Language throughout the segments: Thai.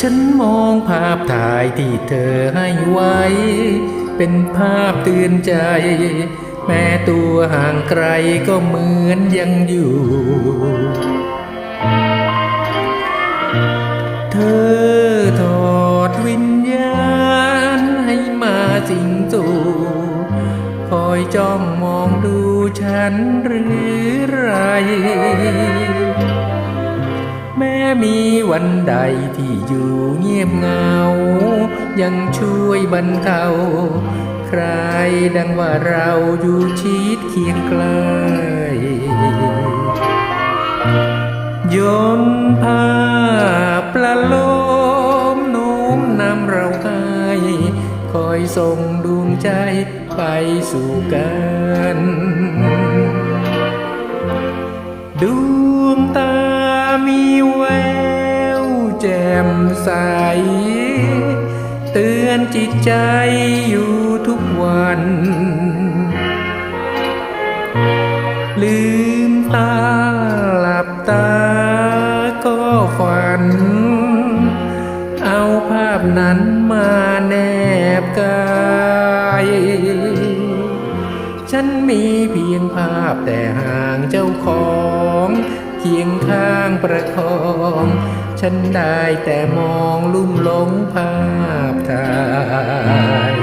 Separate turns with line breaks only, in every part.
ฉันมองภาพถ่ายที่เธอให้ไว้ เป็นภาพเตือนใจ แม้ตัวห่างไกลก็เหมือนยังอยู่ เธอทอดวิญญาณให้มาสิงสู่คอยจ้องมองดูฉันหรือไร ม้มีวันใดที่อยู่เงียบเหงา ยังช่วยบรรเทาใครดังว่าเราอยู่ชิดเคียงใกล้ยนต์ภาประโลมโน้มนำเราให้คอยส่งดวงใจไปสู่กันดู มใส เตือนจิตใจอยู่ทุกวัน ลืมตาหลับตาก็ฝัน เอาภาพนั้นมาแนบกายฉันมีเพียงภาพแต่ห่างเจ้าของ คียงข้างประคอง ฉันได้แต่มองลุ่มหลงภาพถ่าย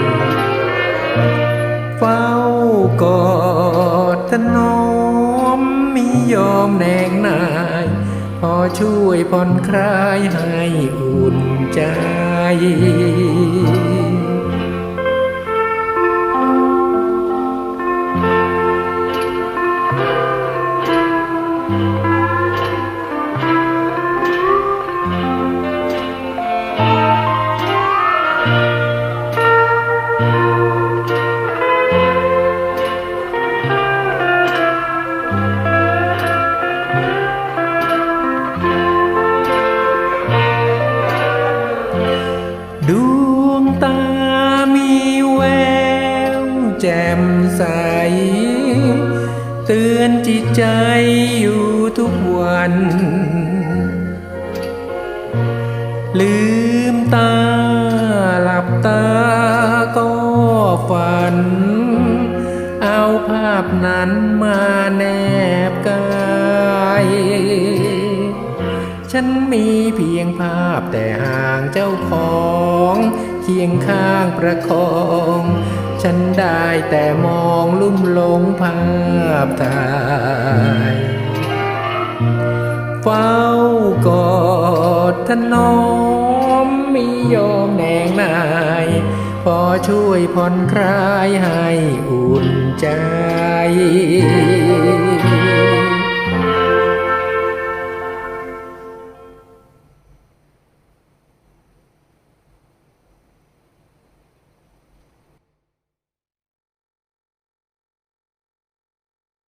เฝ้ากอดถนอมมียอมแนงนาย พอช่วยผ่อนคลายให้อุ่นใจ ตามีแววแจ่มใส เตือนจิตใจอยู่ทุกวัน ลืมตาหลับตาก็ฝัน เอาภาพนั้นมาแนบกายฉันมีเพียงภาพแต่ห่างเจ้าของ เคียงข้างประคอง ฉันได้แต่มองลุ่มหลงภาพถ่ายเฝ้ากอดถนอมมียอมแนงนาย พอช่วยผ่อนคลายให้อุ่นใจ